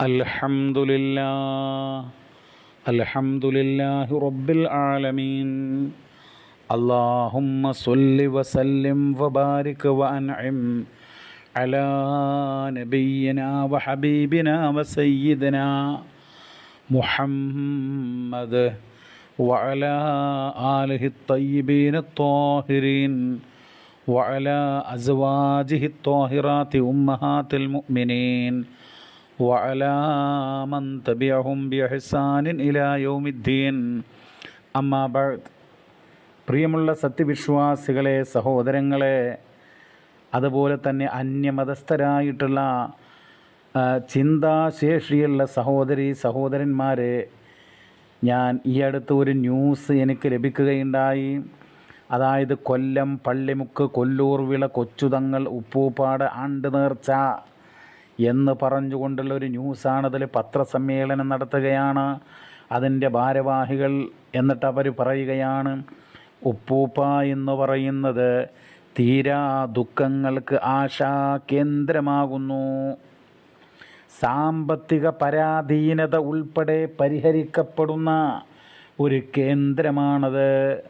الحمد لله الحمد لله رب العالمين اللهم صل وسلم وبارك وأنعم على نبينا وحبيبنا وسيدنا محمد وعلى آله الطيبين الطاهرين وعلى أزواجه الطاهرات أمهات المؤمنين وعلى من تبعهم بإحسان إلى يوم الدين أما بعد പ്രിയമുള്ള സത്യവിശ്വാസികളെ സഹോദരങ്ങളെ അതുപോലെ തന്നെ അന്യമതസ്ഥരായിട്ടുള്ള ആ, ചിന്താശേഷിയുള്ള സഹോദരി സഹോദരന്മാരെ ഞാൻ ഈ അടുത്ത് ഒരു ന്യൂസ് എനിക്ക് ലഭിക്കുകയുണ്ടായി അതായത് കൊല്ലം പള്ളിമുക്ക് കൊല്ലൂർ വിള കൊച്ചുതങ്ങൾ ഉപ്പൂപ്പാട് ആണ്ട് നേർച്ച എന്ന് പറഞ്ഞുകൊണ്ടുള്ള ഒരു ന്യൂസാണ് അതിൽ പത്രസമ്മേളനം നടത്തുകയാണ്. അതിന്റെ ഭാരവാഹികൾ എന്നിട്ട് അവർ പറയുകയാണ് ഉപ്പൂപ്പ എന്ന് പറയുന്നത് തീരാ ദുഃഖങ്ങൾക്ക് ആശാ കേന്ദ്രമാകുന്നു സാമ്പത്തിക പരാധീനത ഉൾപ്പെടെ പരിഹരിക്കപ്പെടുന്ന ഒരു കേന്ദ്രമാണത്.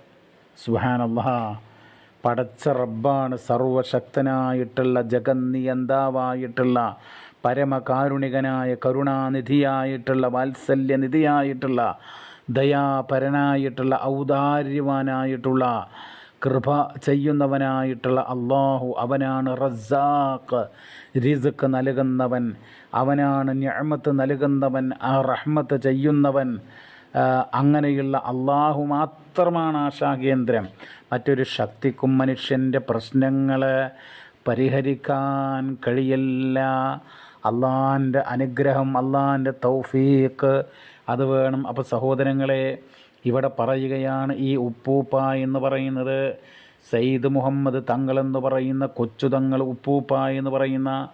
സുഹാനല്ലാ പടച്ച റബ്ബാണ് സർവശക്തനായിട്ടുള്ള ജഗന്നിയന്താവായിട്ടുള്ള പരമകാരുണികനായ കരുണാനിധിയായിട്ടുള്ള വാത്സല്യനിധിയായിട്ടുള്ള ദയാപരനായിട്ടുള്ള ഔദാര്യവാനായിട്ടുള്ള കൃപ ചെയ്യുന്നവനായിട്ടുള്ള അള്ളാഹു അവനാണ് റസാഖ് റിസുക്ക് നൽകുന്നവൻ അവനാണ് ഞമത്ത് നൽകുന്നവൻ ആ റഹ്മത്ത് ചെയ്യുന്നവൻ. അങ്ങനെയുള്ള അള്ളാഹു മാത്രമാണ് ആശാകേന്ദ്രം. മറ്റൊരു ശക്തിക്കും മനുഷ്യന്റെ പ്രശ്നങ്ങൾ പരിഹരിക്കാൻ കഴിയില്ല. അള്ളാന്റെ അനുഗ്രഹം അള്ളാന്റെ തൗഫീക്ക് അത് വേണം. അപ്പോൾ സഹോദരങ്ങളെ ഇവിടെ പറയുകയാണ് ഈ ഉപ്പൂപ്പ എന്ന് പറയുന്നത്. സയ്യിദ് മുഹമ്മദ് തങ്ങളെന്ന് പറയുന്ന കൊച്ചു തങ്ങൾ ഉപ്പൂപ്പ എന്ന് പറയുന്ന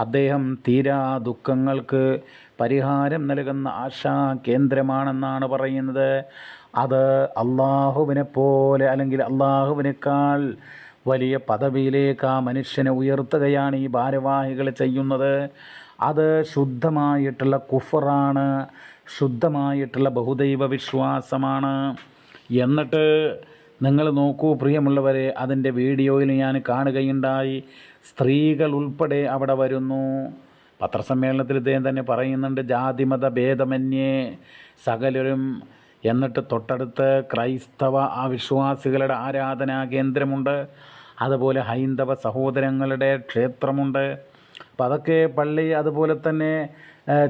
അദ്ദേഹം തീരാ ദുഃഖങ്ങൾക്ക് പരിഹാരം നൽകുന്ന ആശാ കേന്ദ്രമാണെന്നാണ് പറയുന്നത്. അത് അള്ളാഹുവിനെ പോലെ അല്ലെങ്കിൽ അള്ളാഹുവിനേക്കാൾ വലിയ പദവിയിലേക്ക് ആ മനുഷ്യനെ ഉയർത്തുകയാണ് ഈ ഭാരവാഹികൾ ചെയ്യുന്നത്. അത് ശുദ്ധമായിട്ടുള്ള കുഫറാണ് ശുദ്ധമായിട്ടുള്ള ബഹുദൈവ വിശ്വാസമാണ്. എന്നിട്ട് നിങ്ങൾ നോക്കൂ പ്രിയമുള്ളവരെ അതിന്റെ വീഡിയോയിൽ ഞാൻ കാണുകയുണ്ടായി സ്ത്രീകൾ ഉൾപ്പെടെ അവിടെ വരുന്നു. പത്രസമ്മേളനത്തിൽ ഇദ്ദേഹം തന്നെ പറയുന്നുണ്ട് ജാതിമത ഭേദമന്യേ സകലരും എന്നിട്ട് തൊട്ടടുത്ത് ക്രൈസ്തവ വിശ്വാസികളുടെ ആരാധനാ കേന്ദ്രമുണ്ട്. അതുപോലെ ഹൈന്ദവ സഹോദരങ്ങളുടെ ക്ഷേത്രമുണ്ട്. അപ്പം അതൊക്കെ പള്ളി അതുപോലെ തന്നെ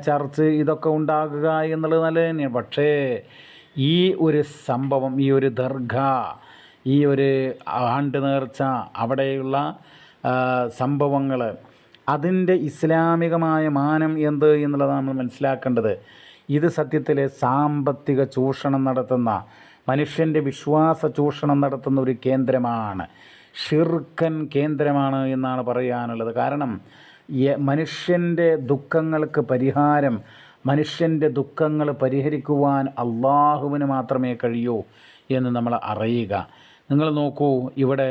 ചർച്ച് ഇതൊക്കെ ഉണ്ടാകുക എന്നുള്ളത് നല്ല തന്നെയാണ്. പക്ഷേ ഈ ഒരു സംഭവം ഈ ഒരു ദർഘ ഈ ഒരു ആണ്ട് നേർച്ച അവിടെയുള്ള സംഭവങ്ങൾ അതിന്റെ ഇസ്ലാമികമായ മാനം എന്ത് എന്നുള്ളതാണ് നമ്മൾ മനസ്സിലാക്കേണ്ടത്. ഇത് സത്യത്തിൽ സാമ്പത്തിക ചൂഷണം നടത്തുന്ന മനുഷ്യന്റെ വിശ്വാസ ചൂഷണം നടത്തുന്ന ഒരു കേന്ദ്രമാണ്. ഷിർക്കൻ കേന്ദ്രമാണ് എന്നാണ് പറയാനുള്ളത്. കാരണം മനുഷ്യന്റെ ദുഃഖങ്ങൾക്ക് പരിഹാരം മനുഷ്യന്റെ ദുഃഖങ്ങൾ പരിഹരിക്കുവാൻ അള്ളാഹുവിന് മാത്രമേ കഴിയൂ എന്ന് നമ്മൾ അറിയുക. നിങ്ങൾ നോക്കൂ ഇവിടെ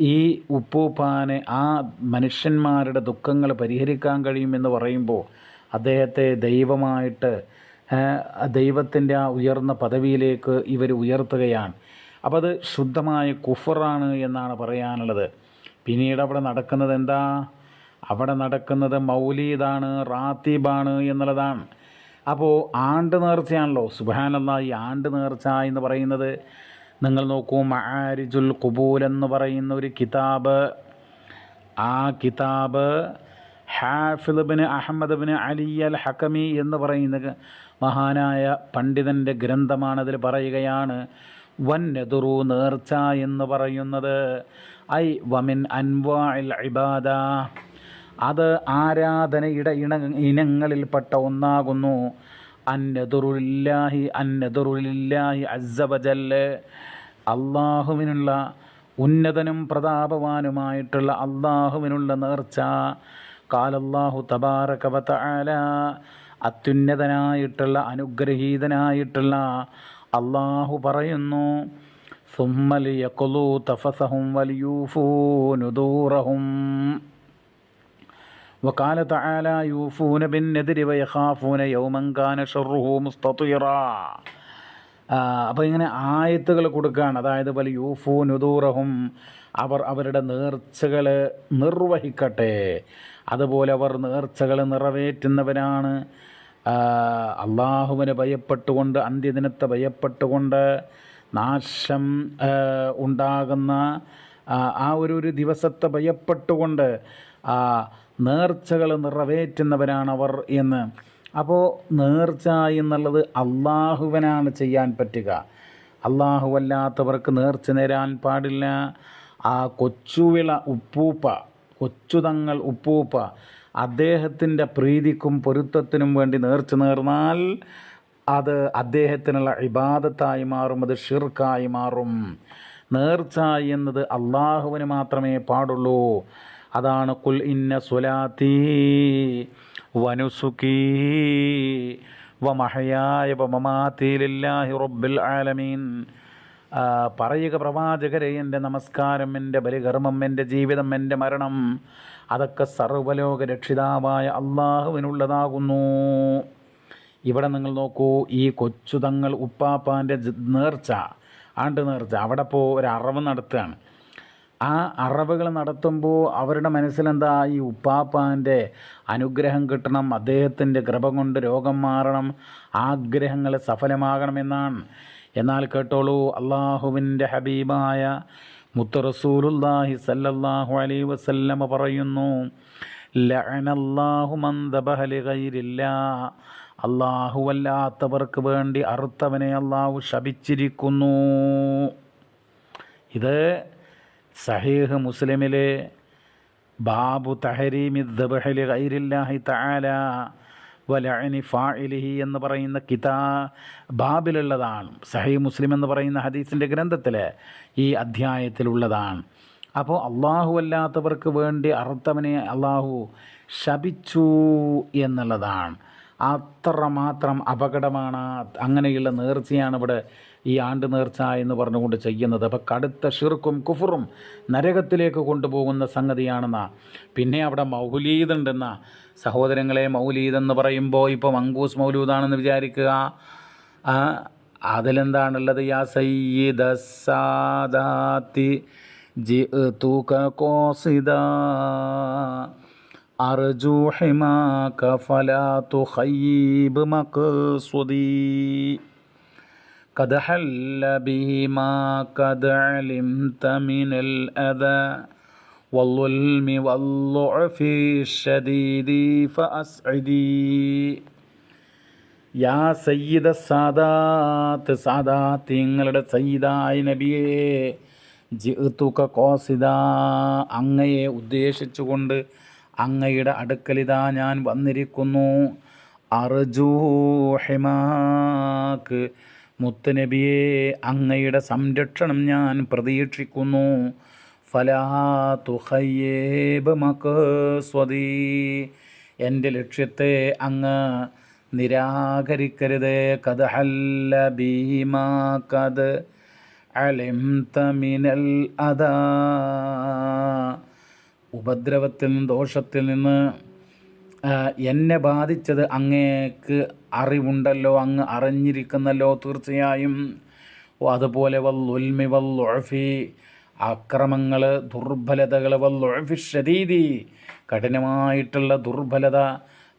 ഈ ഉപ്പൂപ്പാനെ ആ മനുഷ്യന്മാരുടെ ദുഃഖങ്ങൾ പരിഹരിക്കാൻ കഴിയുമെന്ന് പറയുമ്പോൾ അദ്ദേഹത്തെ ദൈവമായിട്ട് ദൈവത്തിന്റെ ആ ഉയർന്ന പദവിയിലേക്ക് ഇവർ ഉയർത്തുകയാണ്. അപ്പോൾ അത് ശുദ്ധമായ കുഫറാണ് എന്നാണ് പറയാനുള്ളത്. പിന്നീട് അവിടെ നടക്കുന്നത് എന്താ? അവിടെ നടക്കുന്നത് മൗലീദാണ് റാത്തീബാണ് എന്നുള്ളതാണ്. അപ്പോൾ ആണ്ട് നേർച്ചയാണല്ലോ സുബാനല്ല ഈ ആണ്ട് നേർച്ച എന്ന് പറയുന്നത്. നിങ്ങൾ നോക്കൂ മഹാരിജുൽ കുബൂൽ എന്ന് പറയുന്ന ഒരു കിതാബ്. ആ കിതാബ് ഹാഫിദ്ബിന് അഹമ്മദ്ബിന് അലി അൽ ഹക്കമി എന്ന് പറയുന്ന മഹാനായ പണ്ഡിതന്റെ ഗ്രന്ഥമാണതിൽ പറയുകയാണ്. വൻ നെതുറു നേർച്ച എന്ന് പറയുന്നത്. ഐ വമിൻ അൻവാഇൽ ഇബാദ. അത് ആരാധനയുടെ ഇണ ഇനങ്ങളിൽപ്പെട്ട ഒന്നാകുന്നു. അന്നതുറുലില്ലാഹി അന്നതുറുലില്ലാഹി അസ്സവജല്ല് അള്ളാഹുവിനുള്ള ഉന്നതനും പ്രതാപവാനുമായിട്ടുള്ള അള്ളാഹുവിനുള്ള നേർച്ച കാലല്ലാഹു തബാറക വതആല അത്യുന്നതനായിട്ടുള്ള അനുഗ്രഹീതനായിട്ടുള്ള അള്ളാഹു പറയുന്നു ثم ليقضوا تفثهم وليوفوا نذورهم وقال تعالى يوفون بالنذر ويخافون يوما كان شره مستطيرا അപ്പോൾ ഇങ്ങനെ ആയത്തുകൾ കൊടുക്കുകയാണ് അതായത് പോലെ യൂഫു നുദൂറഹും അവർ അവരുടെ നേർച്ചകൾ നിർവഹിക്കട്ടെ. അതുപോലെ അവർ നേർച്ചകൾ നിറവേറ്റുന്നവരാണ്. അള്ളാഹുവിനെ ഭയപ്പെട്ടുകൊണ്ട് അന്ത്യദിനത്തെ ഭയപ്പെട്ടുകൊണ്ട് നാശം ഉണ്ടാകുന്ന ആ, ഒരു ഒരു ദിവസത്തെ ഭയപ്പെട്ടുകൊണ്ട് നേർച്ചകൾ നിറവേറ്റുന്നവരാണ് അവർ എന്ന്. അപ്പോൾ നേർച്ച എന്നുള്ളത് അള്ളാഹുവനാണ് ചെയ്യാൻ പറ്റുക. അള്ളാഹുവല്ലാത്തവർക്ക് നേർച്ച നേരാൻ പാടില്ല. ആ കൊച്ചുവിള ഉപ്പൂപ്പ കൊച്ചുതങ്ങൾ ഉപ്പൂപ്പ അദ്ദേഹത്തിന്റെ പ്രീതിക്കും പൊരുത്തത്തിനും വേണ്ടി നേർച്ച നേർന്നാൽ അത് അദ്ദേഹത്തിനുള്ള ഇബാദത്തായി മാറും അത് ഷിർക്കായി മാറും. നേർച്ച എന്നത് അള്ളാഹുവിന് മാത്രമേ പാടുള്ളൂ. അതാണ് കുൽ ഇന്ന സുലാത്തി വനുസുക്കി വമഹയായ വമമാത്തിലില്ലാഹി റബ്ബിൽ ആലമീൻ. പറയുക പ്രവാചകരെ എന്റെ നമസ്കാരം എന്റെ ബലികർമ്മം എന്റെ ജീവിതം എന്റെ മരണം അതൊക്കെ സർവലോക രക്ഷിതാവായ അള്ളാഹുവിനുള്ളതാകുന്നു. ഇവിടെ നിങ്ങൾ നോക്കൂ ഈ കൊച്ചുതങ്ങൾ ഉപ്പാപ്പാന്റെ ജ- നേർച്ച ആണ്ട് നേർച്ച അവിടെ പോ ഒരു അറവ് നടത്തുകയാണ്. ആ അറവുകൾ നടത്തുമ്പോൾ അവരുടെ മനസ്സിലെന്താ? ഈ ഉപ്പാപ്പാന്റെ അനുഗ്രഹം കിട്ടണം അദ്ദേഹത്തിന്റെ കൃപ കൊണ്ട് രോഗം മാറണം ആഗ്രഹങ്ങൾ സഫലമാകണമെന്നാണ്. എന്നാൽ കേട്ടോളൂ അള്ളാഹുവിന്റെ ഹബീബായ മുത്തറസൂലുല്ലാഹി സല്ലല്ലാഹു അലൈഹി വസല്ലമ പറയുന്നു ലഅനല്ലാഹു മൻ വേണ്ടി അറുത്തവനെ അള്ളാഹു ശപിച്ചിരിക്കുന്നു. ഇത് സഹീഹ് മുസ്ലിമിലെ ബാബു തഹരീമി ദബഹലി ഖൈരില്ലാഹി തആല വലഅനി ഫാഇലിഹി എന്ന് പറയുന്ന കിതാ ബാബിലുള്ളതാണ്. സഹീ മുസ്ലിം എന്ന് പറയുന്ന ഹദീസിന്റെ ഗ്രന്ഥത്തിൽ ഈ അധ്യായത്തിലുള്ളതാണ്. അപ്പോൾ അള്ളാഹു അല്ലാത്തവർക്ക് വേണ്ടി അർത്ഥവനെ അള്ളാഹു ശപിച്ചു എന്നുള്ളതാണ്. അത്രമാത്രം അപകടമാണ് അങ്ങനെയുള്ള നേർച്ചയാണ് ഇവിടെ ഈ ആണ്ട് നേർച്ച എന്ന് പറഞ്ഞുകൊണ്ട് ചെയ്യുന്നത്. അപ്പോൾ കടുത്ത ഷിർക്കും കുഫറും നരകത്തിലേക്ക് കൊണ്ടുപോകുന്ന സംഗതിയാണെന്ന. പിന്നെ അവിടെ മൗലീദ് ഉണ്ടെന്ന സഹോദരങ്ങളെ മൗലീദ് എന്ന് പറയുമ്പോൾ ഇപ്പോൾ മങ്കൂസ് മൗലൂദാണെന്ന് വിചാരിക്കുക. അതിലെന്താണുള്ളത്? യാ സയ്യിദ സാദാത്തി ജിഅ്തുക കോസിദ. അർജു ഹിമാ കഫലാ മഖ്സുദി قد حل به ما قد علمت من الأذى والظلم والضعف الشديد فأسعدي യാ സയ്യിദ സാദാത്ത് സാദാത്ത് നിങ്ങളുടെ സയ്യിദായ നബിയെ ജിത്തുക കോസിദ അങ്ങയെ ഉദ്ദേശിച്ചുകൊണ്ട് അങ്ങയുടെ അടുക്കലിതാ ഞാൻ വന്നിരിക്കുന്നു അർജൂ ഹിമാക്ക് മുത്തുനബിയെ അങ്ങയുടെ സംരക്ഷണം ഞാൻ പ്രതീക്ഷിക്കുന്നു. ഫലാ എന്റെ ലക്ഷ്യത്തെ അങ്ങ് നിരാകരിക്കരുത്. കത് ഹല്ല ഭീമാ കത് അലിം തമിനൽ അതാ ഉപദ്രവത്തിൽ നിന്ന് ദോഷത്തിൽ നിന്ന് എന്നെ ബാധിച്ചത് അങ്ങേക്ക് അറിവുണ്ടല്ലോ അങ്ങ് അറിഞ്ഞിരിക്കുന്നല്ലോ തീർച്ചയായും. അതുപോലെ വല്ലുൽമി വല്ലുഴഫി അക്രമങ്ങൾ ദുർബലതകൾ വല്ലുഴഫി ഷദീദി കഠിനമായിട്ടുള്ള ദുർബലത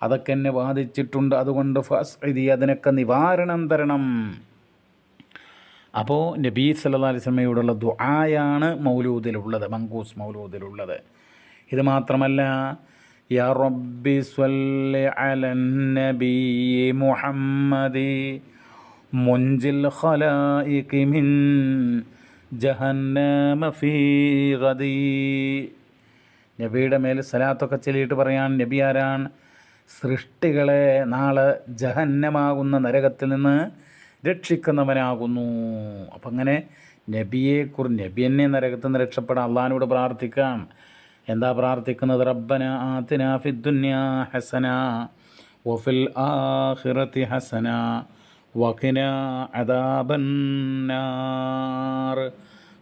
അതൊക്കെ എന്നെ ബാധിച്ചിട്ടുണ്ട്. അതുകൊണ്ട് ഫസ്ഇദി അതിനൊക്കെ നിവാരണം തരണം. അപ്പോൾ നബീ സല്ലാ അലിസ്ലമയോടുള്ള ദുആയാണ് മൗലൂദിലുള്ളത് മങ്കൂസ് മൗലൂദിലുള്ളത്. ഇത് മാത്രമല്ല യാ റബ്ബി സ്വല്ലി على النبي മുഹമ്മദി മുൻജിൽ الخلائق മിൻ ജഹന്നമ ഫീ നബിയുടെ മേൽ സലാത്തൊക്കെ ചെല്ലിയിട്ട് പറയാൻ നബി ആരാൻ സൃഷ്ടികളെ നാളെ ജഹന്നമാകുന്ന നരകത്തിൽ നിന്ന് രക്ഷിക്കുന്നവനാകുന്നു. അപ്പം അങ്ങനെ നബിയെക്കുറിച്ച് നബി എന്നെ നരകത്തിൽ നിന്ന് രക്ഷപ്പെടാൻ അള്ളഹാനോട് പ്രാർത്ഥിക്കാം. എന്താ പ്രാർത്ഥിക്കുന്നത്? റബ്ബന ആതിന ഫിദ്ദുന്യ ഹസന വഫിൽ ആഖിറതി ഹസന വഖിന അദാബന്നാർ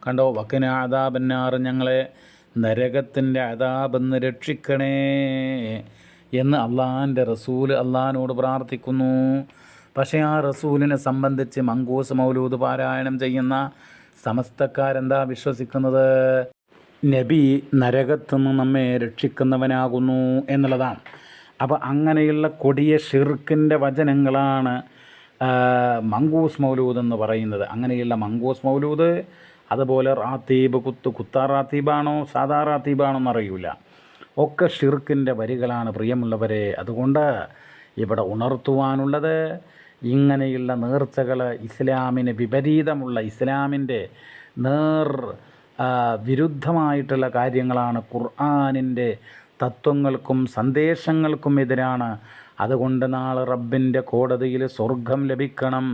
കണ്ടോ? വക്കിന അദാബന്നാർ ഞങ്ങളെ നരകത്തിന്റെ അതാപെന്ന് രക്ഷിക്കണേ എന്ന് അള്ളാഹാന്റെ റസൂൽ അള്ളഹാനോട് പ്രാർത്ഥിക്കുന്നു. പക്ഷേ ആ റസൂലിനെ സംബന്ധിച്ച് മങ്കൂസ് മൗലൂദ് പാരായണം ചെയ്യുന്ന സമസ്തക്കാരെന്താ വിശ്വസിക്കുന്നത്? നബി നരകത്തു നിന്ന് നമ്മെ രക്ഷിക്കുന്നവനാകുന്നു എന്നുള്ളതാണ്. അപ്പോൾ അങ്ങനെയുള്ള കൊടിയ ഷിർക്കിന്റെ വചനങ്ങളാണ് മങ്കൂസ് മൗലൂദ് എന്ന് പറയുന്നത്. അങ്ങനെയുള്ള മങ്കൂസ് മൗലൂദ് അതുപോലെ റാത്തീബ് കുത്ത് കുത്താ റാത്തീബാണോ സാധാ റാത്തീബാണോ എന്നറിയില്ല ഒക്കെ ഷിർക്കിന്റെ വരികളാണ് പ്രിയമുള്ളവരെ. അതുകൊണ്ട് ഇവിടെ ഉണർത്തുവാനുള്ളത് ഇങ്ങനെയുള്ള നേർച്ചകൾ ഇസ്ലാമിന് വിപരീതമുള്ള ഇസ്ലാമിന്റെ നേർ വിരുദ്ധമായിട്ടുള്ള കാര്യങ്ങളാണ് ഖുർആാനിന്റെ തത്വങ്ങൾക്കും സന്ദേശങ്ങൾക്കും എതിരാണ്. അതുകൊണ്ട് നാളെ റബ്ബിന്റെ കോടതിയിൽ സ്വർഗം ലഭിക്കണം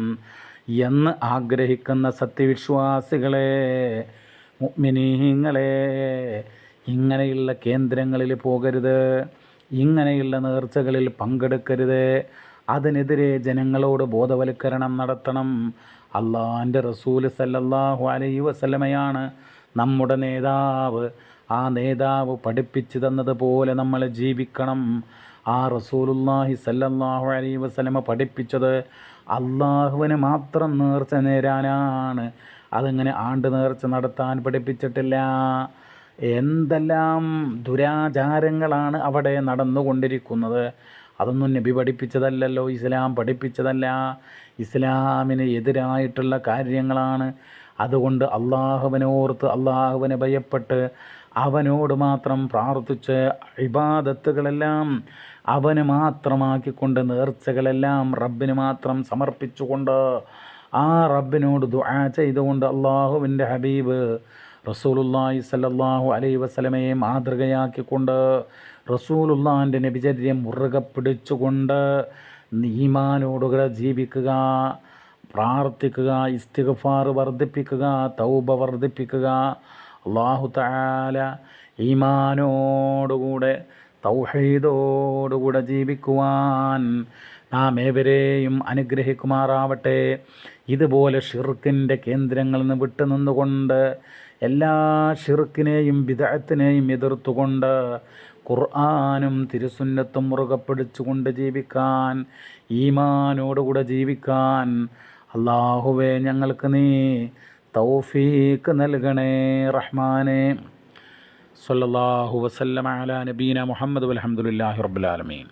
എന്ന് ആഗ്രഹിക്കുന്ന സത്യവിശ്വാസികളെ മുഅ്മിനീങ്ങളെ ഇങ്ങനെയുള്ള കേന്ദ്രങ്ങളിൽ പോകരുത് ഇങ്ങനെയുള്ള നേർച്ചകളിൽ പങ്കെടുക്കരുത്. അതിനെതിരെ ജനങ്ങളോട് ബോധവൽക്കരണം നടത്തണം. അള്ളാന്റെ റസൂൽ സല്ലല്ലാഹു അലൈ വസല്ലമയാണ് നമ്മുടെ നേതാവ് ആ നേതാവ് പഠിപ്പിച്ചു തന്നതുപോലെ നമ്മൾ ജീവിക്കണം. ആ റസൂലുല്ലാഹി സല്ലല്ലാഹു അലൈഹി വസല്ലമ പഠിപ്പിച്ചത് അള്ളാഹുവിന് മാത്രം നേർച്ച നേരാനാണ്. അതിങ്ങനെ ആണ്ട് നേർച്ച നടത്താൻ പഠിപ്പിച്ചിട്ടില്ല. എന്തെല്ലാം ദുരാചാരങ്ങളാണ് അവിടെ നടന്നുകൊണ്ടിരിക്കുന്നത്. അതൊന്നും നബി പഠിപ്പിച്ചതല്ലല്ലോ ഇസ്ലാം പഠിപ്പിച്ചതല്ല. ഇസ്ലാമിന് എതിരായിട്ടുള്ള കാര്യങ്ങളാണ് അതുകൊണ്ട് അള്ളാഹുവിനെ ഓർത്ത് അള്ളാഹുവിനെ ഭയപ്പെട്ട് അവനോട് മാത്രം പ്രാർത്ഥിച്ച് ഇബാദത്തുകളെല്ലാം അവന് മാത്രമാക്കിക്കൊണ്ട് നേർച്ചകളെല്ലാം റബ്ബിന് മാത്രം സമർപ്പിച്ചുകൊണ്ട് ആ റബ്ബിനോട് ദുആ ചെയ്തുകൊണ്ട് അള്ളാഹുവിന്റെ ഹബീബ് റസൂലുള്ളാഹി സല്ലാഹു അലൈ വസലമയെ മാതൃകയാക്കിക്കൊണ്ട് റസൂലുല്ലാന്റെ നബിചര്യം മുറുകെ പിടിച്ചുകൊണ്ട് ഈമാനോടുകൂടെ ജീവിക്കുക. പ്രാർത്ഥിക്കുക ഇസ്തിഗ്ഫാർ വർദ്ധിപ്പിക്കുക തൗബ വർദ്ധിപ്പിക്കുക. അള്ളാഹു തആല ഈമാനോടുകൂടെ തൗഹീദോടുകൂടെ ജീവിക്കുവാൻ നാം ഏവരെയും അനുഗ്രഹിക്കുമാറാവട്ടെ. ഇതുപോലെ ഷിർക്കിന്റെ കേന്ദ്രങ്ങളിൽ നിന്ന് വിട്ടുനിന്നുകൊണ്ട് എല്ലാ ഷിർക്കിനെയും വിദഗ്ധത്തിനെയും എതിർത്തുകൊണ്ട് ഖുർആാനും തിരുസുന്നത്തും മുറുകെ പിടിച്ചുകൊണ്ട് ജീവിക്കാൻ ഈമാനോടുകൂടെ ജീവിക്കാൻ അള്ളാഹുവേ ഞങ്ങൾക്ക് നീ തൗഫീക്ക് നൽകണേ റഹ്മാനെ. സല്ലാഹു വസല്ലമ അലാ നബീന മുഹമ്മദ് അൽഹംദുലില്ലാഹി റബ്ബിൽ ആലമീൻ.